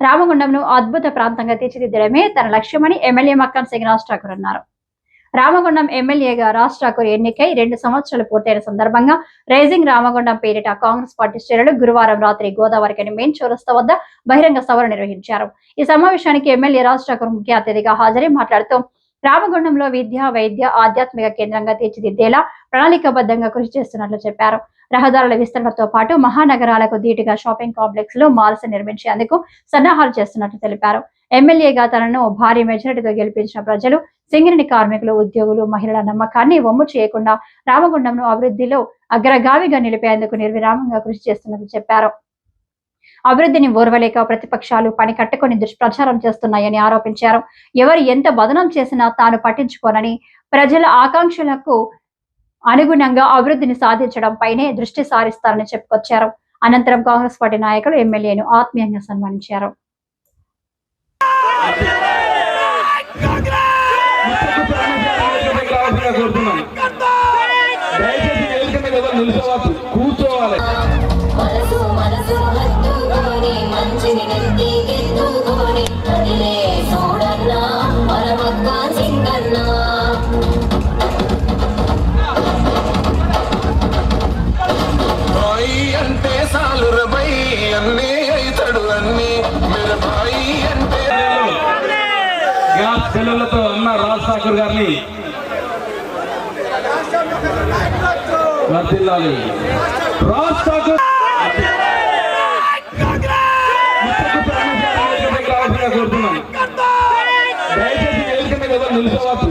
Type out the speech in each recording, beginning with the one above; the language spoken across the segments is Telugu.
రామగుండంను అద్భుత ప్రాంతంగా తీర్చిదిద్దడమే తన లక్ష్యమని ఎమ్మెల్యే మక్కన్ సింగ్ రాజ్ ఠాకూర్ అన్నారు. రామగుండం ఎమ్మెల్యేగా రాజ్ ఠాకూర్ ఎన్నికై రెండు సంవత్సరాలు పూర్తయిన సందర్భంగా రైజింగ్ రామగుండం పేరిట కాంగ్రెస్ పార్టీ శ్రేణులు గురువారం రాత్రి గోదావరికని మెయిన్ చౌరస్తా వద్ద బహిరంగ సభలు నిర్వహించారు. ఈ సమావేశానికి ఎమ్మెల్యే రాజ్ ఠాకూర్ ముఖ్య అతిథిగా హాజరై మాట్లాడుతూ రామగుండంలో విద్య వైద్య ఆధ్యాత్మిక కేంద్రంగా తీర్చిదిద్దేలా ప్రణాళికాబద్ధంగా కృషి చేస్తున్నట్లు చెప్పారు. రహదారుల విస్తరణతో పాటు మహానగరాలకు ధీటుగా షాపింగ్ కాంప్లెక్స్లో మాల్స్ నిర్మించేందుకు సన్నాహాలు చేస్తున్నట్లు తెలిపారు. ఎమ్మెల్యేగా తనను భారీ మెజారిటీతో గెలిపించిన ప్రజలు సింగరేణి కార్మికులు ఉద్యోగులు మహిళల నమ్మకాన్ని వమ్ము చేయకుండా రామగుండంను అభివృద్ధిలో అగ్రగామిగా నిలిపేందుకు నిర్విరామంగా కృషి చేస్తున్నట్లు చెప్పారు. అభివృద్ధిని ఓర్వలేక ప్రతిపక్షాలు పని కట్టుకొని దుష్ప్రచారం చేస్తున్నాయని ఆరోపించారు. ఎవరు ఎంత బదనం చేసినా తాను పట్టించుకోనని ప్రజల ఆకాంక్షలకు అనుగుణంగా అభివృద్ధిని సాధించడం పైనే దృష్టి సారిస్తారని చెప్పుకొచ్చారు. అనంతరం కాంగ్రెస్ పార్టీ నాయకులు ఎమ్మెల్యేను ఆత్మీయంగా సన్మానించారు. కూర్చోవాలి. ఠాకూర్ గారిని వర్తిల్లాలి రాజ్ ఠాకూర్ కోరుతున్నాను దయచేసి వేదిక మీద నిలుచోవద్దు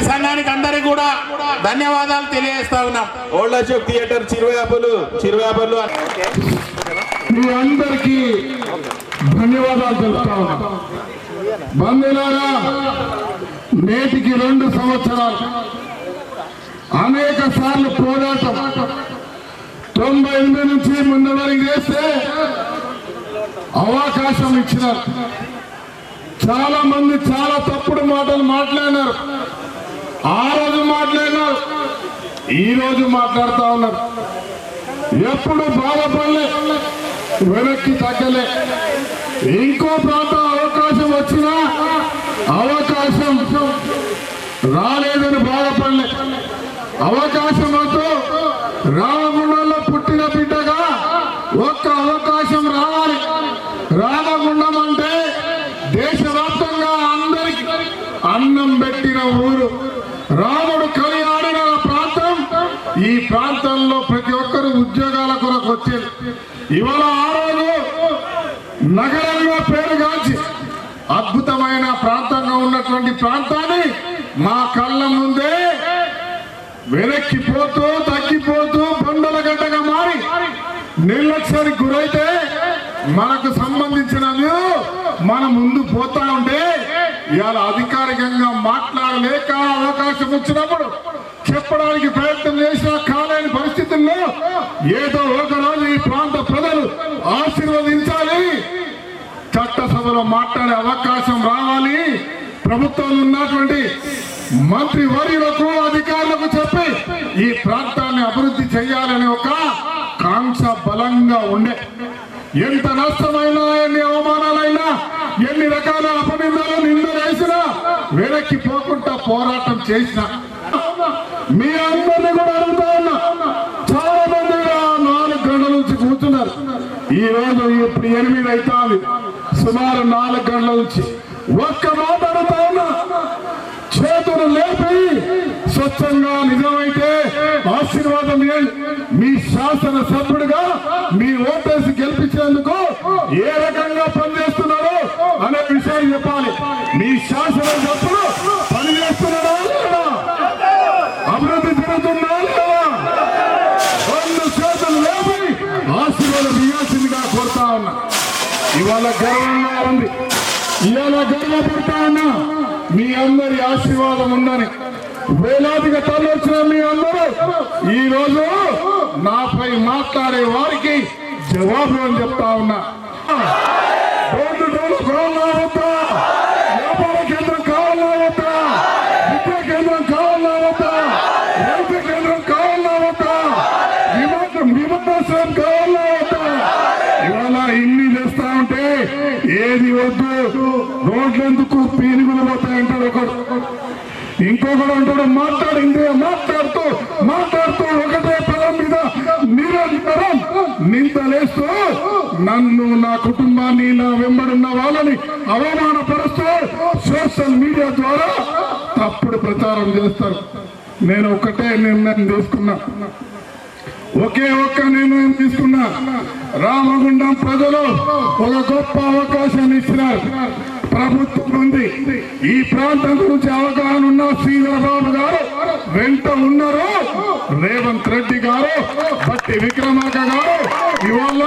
పద్మశాలి సంఘానికి అందరికి కూడా ధన్యవాదాలు తెలియజేస్తా ఉన్నాం. ఓల్డ్ అశోక్ థియేటర్ చిరువేపలు చిరువేపలు మీ అందరికీ ధన్యవాదాలు తెలుపుతా ఉన్నా. బంధువులారా నేటికి రెండు సంవత్సరాలు. అనేక సార్లు పోరాటం. తొంభై ఎనిమిది నుంచి ముందరికి చేస్తే అవకాశం ఇచ్చినారు. చాలా మంది చాలా తప్పుడు మాటలు మాట్లాడినారు. ఆ రోజు మాట్లాడినారు ఈ రోజు మాట్లాడుతూ ఉన్నారు. ఎప్పుడు బాధపడలే వెనక్కి తగ్గలే. ఇంకో ప్రాంతం అవకాశం వచ్చినా అవకాశం రాలేదని బాధపడలే. అవకాశం అంటూ రాముడు పుట్టిన బిడ్డగా ఒక్క అవకాశం రావాలి రామగుండం అంటే దేశవ్యాప్తంగా అందరికి అన్నం పెట్టిన ఊరు రాముడు కలియాడిన ప్రాంతం ఈ ప్రాంతంలో ప్రతి ఒక్కరు ఉద్యోగాల కొరకు వచ్చేది ఇవాళ ఆ రోజు నగరంగా పేరుగాంచి అద్భుతమైన ప్రాంతంగా ఉన్నటువంటి ప్రాంతాన్ని మా కళ్ళ ముందే వెనక్కిపోతూ తగ్గిపోతూ బండల గడ్డగా మారి నిర్లక్ష్యానికి గురైతే మనకు సంబంధించిన మన ముందు పోతా ఉంటే ఇవాళ అధికారికంగా మాట్లాడలేక అవకాశం వచ్చినప్పుడు చెప్పడానికి ప్రయత్నం చేసినా కాలేని పరిస్థితుల్లో ఏదో ఒక రోజు ఈ ప్రాంత ప్రజలు ఆశీర్వదించాలి చట్టసభలో మాట్లాడే అవకాశం రావాలి. ప్రభుత్వంలో ఉన్నటువంటి మంత్రి వర్యులకు అధికారులకు చెప్పి ఈ ప్రాంతాన్ని అభివృద్ధి చేయాలనే ఒక కాంక్ష బలంగా ఉండే. ఎంత నష్టమైనా ఎన్ని అవమానాలైనా ఎన్ని రకాల అపనిందలు నిందలు వేసినా వెనక్కి పోకుండా పోరాటం చేసిన. మీ అందరినీ కూడా అడుగుతా ఉన్నా. చాలా మంది నాలుగు గంటల నుంచి కూర్చున్నారు. ఈ రోజు ఇప్పుడు ఎనిమిది అవుతా సుమారు నాలుగు గంటల నుంచి ఒక్క మాట అడుగుతా ఉన్నా. చేతులు లేపి స్వచ్ఛంగా నిజమైతే ఆశీర్వాదం మీ శాసన సభ్యుడిగా మీ ఓటేసి గెలిపించేందుకు ఏ రకంగా పనిచేస్తున్నారో అనే విషయం చెప్పాలి. మీ శాసన సభ్యుడు పనిచేస్తున్నాడా లేదా? అభివృద్ధి జరుగుతుందా లేదా? రెండు చేతులు లేపి ఆశీర్వాదం ఇవ్వాల్సిందిగా కోరుతా ఉన్నా. ఇవాళ గర్వ ఇవాళ గర్వపడతా ఉన్నా మీ అందరి ఆశీర్వాదం ఉందని వేలాదిగా తరలివచ్చిన మీ అందరూ ఈ రోజు నాపై మాట్లాడే వారికి జవాబు అని చెప్తా ఉన్నా రోడ్డు డోలు కావాలా వద్దా వ్యాపార కేంద్రం కావాలా వద్దా విద్యా కేంద్రం కావాలా వద్దా రైతు కేంద్రం కావాలా వద్దా విమానం విమానాశ్రయం కావాలా వద్దా ఇవాళ ఇన్ని చేస్తా ఉంటే ఏది వద్దు రోడ్లెందుకు పీనుగులు పోతాయంటాడు ఒకడు ఇంకొకడు అంటాడు మాట్లాడింది మాట్లాడుతూ మాట్లాడుతూ ఒకటే పదం మీద నిరంతరం నిందలేస్తూ నన్ను నా కుటుంబాన్ని నా వెంబడున్న వాళ్ళని అవమానపరుస్తూ సోషల్ మీడియా ద్వారా తప్పుడు ప్రచారం చేస్తారు. నేను ఒకటే నిర్ణయం తీసుకున్నా. ఒకే ఒక్క నిర్ణయం తీసుకున్నా. రామగుండం ప్రజలు ఒక గొప్ప అవకాశాన్ని ఇచ్చినారు. ప్రభుత్వం ఉంది ఈ ప్రాంతం గురించి అవగాహన ఉన్న శ్రీధరబాబు గారు వెంట ఉన్నారు రేవంత్ రెడ్డి గారు బట్టి విక్రమార్క గారు. ఇవాళ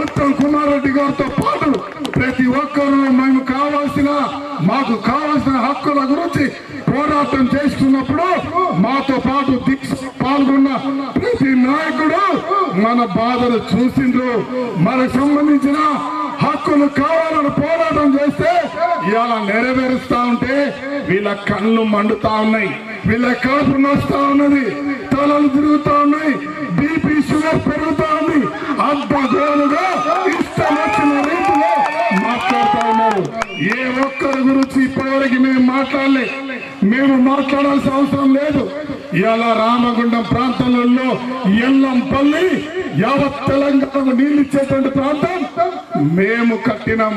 ఉత్తమ్ కుమార్ రెడ్డి గారితో పాటు ప్రతి ఒక్కరూ మేము కావాల్సిన మాకు కావాల్సిన హక్కుల గురించి పోరాటం చేస్తున్నప్పుడు మాతో పాటు దీక్ష పాల్గొన్న ప్రతి నాయకుడు మన బాధలు చూసిండ్రు. మనకు సంబంధించిన హక్కులు కావాలని పోరాటం చేస్తే ఇవాళ నెరవేరుస్తా ఉంటే వీళ్ళ కళ్ళు మండుతా ఉన్నాయి. వీళ్ళ కడుపు నొస్తా ఉన్నది. తలలు తిరుగుతా ఉన్నాయి. బీపీ షుగర్ పెరుగుతా ఉంది. అడ్డగోలుగా ఇష్టం వచ్చిన రీతిలో మాట్లాడుతా ఉన్నారు. ఏ ఒక్కరి గురించి ఇప్పటివరకు మేము మాట్లాడలే. మేము మాట్లాడాల్సిన అవసరం లేదు. ఇవాళ రామగుండం ప్రాంతంలో ఎల్లంపల్లి యావత్ తెలంగాణకు నీళ్ళు ఇచ్చేటువంటి ప్రాంతం. మేము కట్టినాం.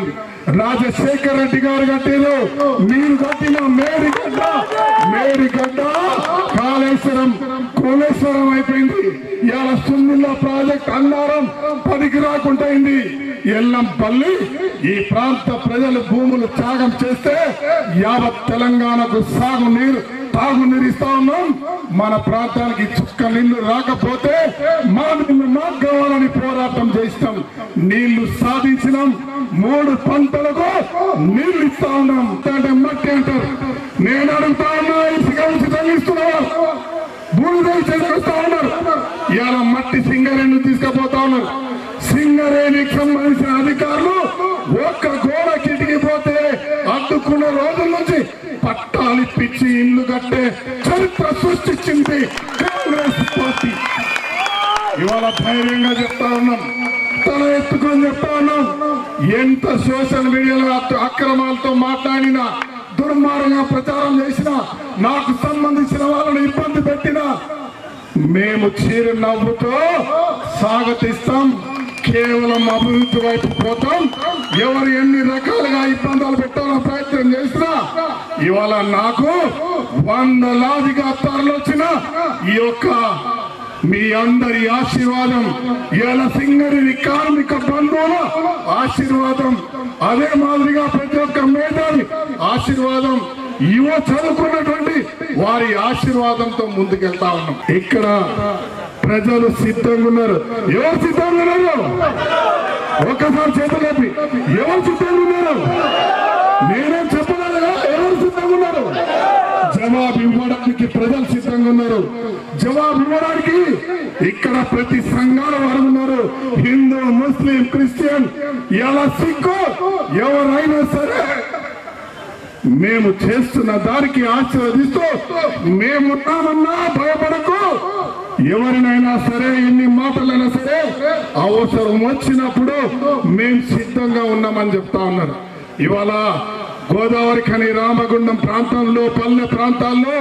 రాజశేఖర రెడ్డి గారు కట్టారు. మీరు కట్టిన మేడిగడ్డ. మేడిగడ్డ కాళేశ్వరం కోలేశ్వరం అయిపోయింది. ఇవాళ సున్నిల్ల ప్రాజెక్ట్ అన్నారం పనికి రాకుంటైంది అయింది. ఎల్లంపల్లి ఈ ప్రాంత ప్రజలు భూములు త్యాగం చేస్తే యావత్ తెలంగాణకు సాగు నీరు తాగునీరు ఇస్తా ఉన్నాం. మన ప్రాంతానికి చుక్క నీళ్ళు రాకపోతే మా నీళ్ళు మాకు కావాలని పోరాటం చేస్తాం. నీళ్ళు సాధించినాం. మూడు పంటలకు నీళ్ళు ఇస్తా ఉన్నాం. అంటే మట్టి అంటారు. నేను అడుగుతా ఉన్నా ఇసుక ఉచితంగా ఉన్నారు. ఇవాళ మట్టి సింగరేణి తీసుకుపోతా ఉన్నారు. సింగరేణికి సంబంధించిన అధికారులు ఒక్క పట్టాలు ఇప్పించి ఇల్లు కట్టే చరిత్ర సృష్టించింది కాంగ్రెస్ పార్టీ. ఇవాళ ధైర్యంగా చెప్తా ఉన్నాం తల ఎత్తుకొని చెప్తా ఉన్నాం. ఎంత సోషల్ మీడియాలో అక్రమాలతో మాట్లాడినా దుర్మార్గంగా ప్రచారం చేసిన నాకు సంబంధించిన వాళ్ళని ఇబ్బంది పెట్టిన మేము చీర నవ్వుతో సాగతిస్తాం కేవలం అభివృద్ధి వైపు పోతాం. ఎవరు ఎన్ని రకాలుగా ఇబ్బందులు పెట్టాలని ప్రయత్నం చేసినా ఇవాళ నాకు వందలాదిగా తరలొచ్చిన ఈ యొక్క మీ అందరి ఆశీర్వాదం ఇవాళ సింగరేణి కార్మిక బంధువుల ఆశీర్వాదం. అదే మాదిరిగా ప్రతి ఒక్క మేధావి ఆశీర్వాదం. యువ చదువుకున్నటువంటి వారి ఆశీర్వాదంతో ముందుకెళ్తా ఉన్నాం. ఇక్కడ ప్రజలు సిద్ధంగా ఉన్నారు. ఎవరు సిద్ధంగా ఉన్నారు? ఒక్కసారి చేతులేపి ఎవరు సిద్ధంగా ఉన్నారు? నేనేం చెప్పలేదు ఎవరు సిద్ధంగా ఉన్నారు? జవాబు ఇవ్వడానికి ప్రజలు సిద్ధంగా ఉన్నారు. జవాబు ఇవ్వడానికి ఇక్కడ ప్రతి సంఘాల వారు ఉన్నారు. హిందూ ముస్లిం క్రిస్టియన్ ఎలా సిక్కు ఎవరైనా సరే మేము చేస్తున్న దానికి ఆశీర్వదిస్తూ మేమున్నామన్నా భయపడకు. ఎవరినైనా సరే ఎన్ని మాటలైనా సరే అవసరం వచ్చినప్పుడు మేము సిద్ధంగా ఉన్నామని చెప్తా ఉన్నారు. ఇవాళ గోదావరి ఖని రామగుండం ప్రాంతంలో పల్లె ప్రాంతాల్లో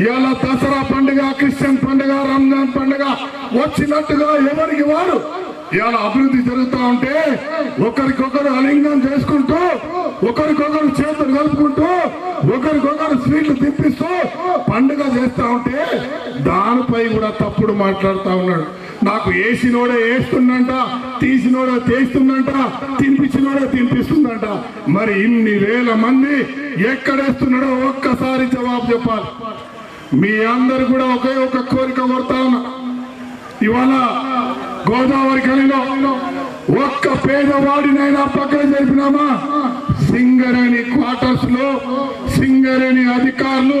ఇవాళ దసరా పండుగ క్రిస్టియన్ పండుగ రంజాన్ పండుగ వచ్చినట్టుగా ఎవరికి వారు ఇవాళ అభివృద్ధి జరుగుతా ఉంటే ఒకరికొకరు అలింగం చేసుకుంటూ ఒకరికొకరు చేతులు కలుపుకుంటూ ఒకరికొకరు స్వీట్లు తిప్పిస్తూ పండుగ చేస్తూ ఉంటే దానిపై కూడా తప్పుడు మాట్లాడుతూ ఉన్నాడు. నాకు వేసినోడే వేస్తుందంట తీసినోడే తీస్తుందంట తినిపించినోడే తినిపిస్తుందంట. మరి ఇన్ని వేల మంది ఎక్కడేస్తున్నాడో ఒక్కసారి జవాబు చెప్పాలి. మీ అందరు కూడా ఒకే ఒక కోరిక కోరుతా ఉన్నా. ఇవాళ గోదావరి కలిలో ఒక్క పేదవాడినైనా పక్కన జరిపినామా? సింగరేణి క్వార్టర్స్లో సింగరేణి అధికారులు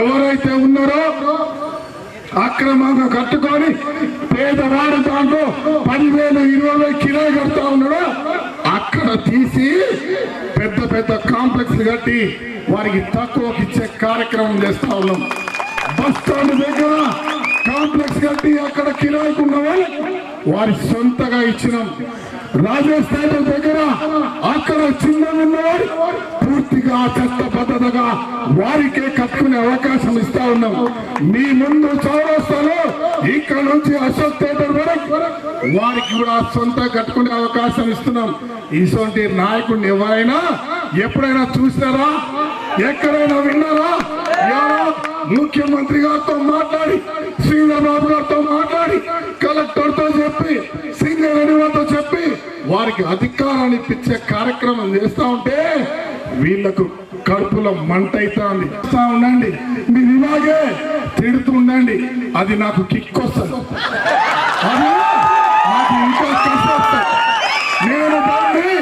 ఎవరైతే ఉన్నారో అక్రమంగా కట్టుకొని పేదవాడు దాంట్లో పదివేలు ఇరవై వేలు కిరాయి కడతా ఉన్నాడు. అక్కడ తీసి పెద్ద పెద్ద కాంప్లెక్స్ కట్టి వారికి తక్కువకి ఇచ్చే కార్యక్రమం చేస్తా ఉన్నాం. బస్ స్టాండ్ దగ్గర కాంప్లెక్స్ కట్టి అక్కడ కిరాయికున్న వారి సొంతగా ఇచ్చినాం. రాజస్థాన్ దగ్గర అక్కడ చిన్న ఉన్నవారు పూర్తిగా చట్టబద్ధతగా వారికే కట్టుకునే అవకాశం ఇస్తా ఉన్నాం. మీ ముందు చౌరస్తాలో ఇక్కడ నుంచి అశోక్ థియేటర్ వరకు వారికి కూడా సొంత కట్టుకునే అవకాశం ఇస్తున్నాం. ఇటువంటి నాయకుడిని ఎవరైనా ఎప్పుడైనా చూసినారా? ఎక్కడైనా విన్నారా? ముఖ్యమంత్రి గారితో మాట్లాడి శ్రీరాబాబు గారితో మాట్లాడి కలెక్టర్తో చెప్పి సింగరేణి వారితో చెప్పి వారికి అధికారాన్ని ఇప్పించే కార్యక్రమం చేస్తా ఉంటే వీళ్ళకు కడుపులో మంట అవుతుంది ఉండండి. మీరు ఇలాగే తిడుతూ ఉండండి. అది నాకు కిక్ వస్తుంది. నాకు ఇంకా కసి వస్తుంది. నేను దాన్ని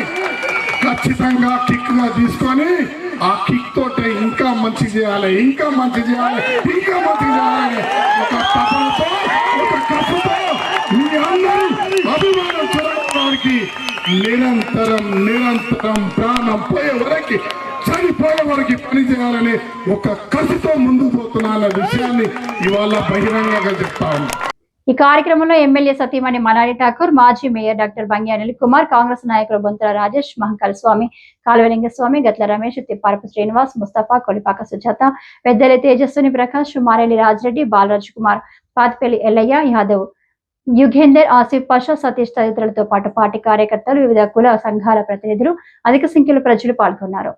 ఖచ్చితంగా కిక్గా తీసుకొని ఆ కిక్ తోటే ఇంకా మంచి చేయాలి ఇంకా మంచి చేయాలి ఇంకా మంచి చేయాలి. ఒక తపనతో ఒక కప్పుతో మీ అందరూ అభిమానం చూడడానికి నిరంతరం నిరంతరం ప్రాణం పోయే వరకు చనిపోయే వరకు పని చేయాలని ఒక కసితో ముందుకు పోతున్నా అన్న విషయాన్ని ఇవాళ బహిరంగంగా చెప్తా ఈ కార్యక్రమంలో ఎమ్మెల్యే సతీమణి మలారి ఠాకూర్ మాజీ మేయర్ డాక్టర్ బంగి అనిల్ కుమార్ కాంగ్రెస్ నాయకులు బొంతుల రాజేష్ మహంకాల్ స్వామి కాలువలింగస్వామి గట్ల రమేష్ తిప్పారపు శ్రీనివాస్ ముస్తఫా కొలిపాక సుజాత పెద్దలి తేజస్విని ప్రకాష్ మారేలి రాజిరెడ్డి బాలరాజ్ కుమార్ పాతిపల్లి ఎల్లయ్య యాదవ్ యుగేందర్ ఆసిఫ్ పాషా సతీష్ తదితరులతో పాటు పార్టీ కార్యకర్తలు వివిధ కుల సంఘాల ప్రతినిధులు అధిక సంఖ్యలో ప్రజలు పాల్గొన్నారు.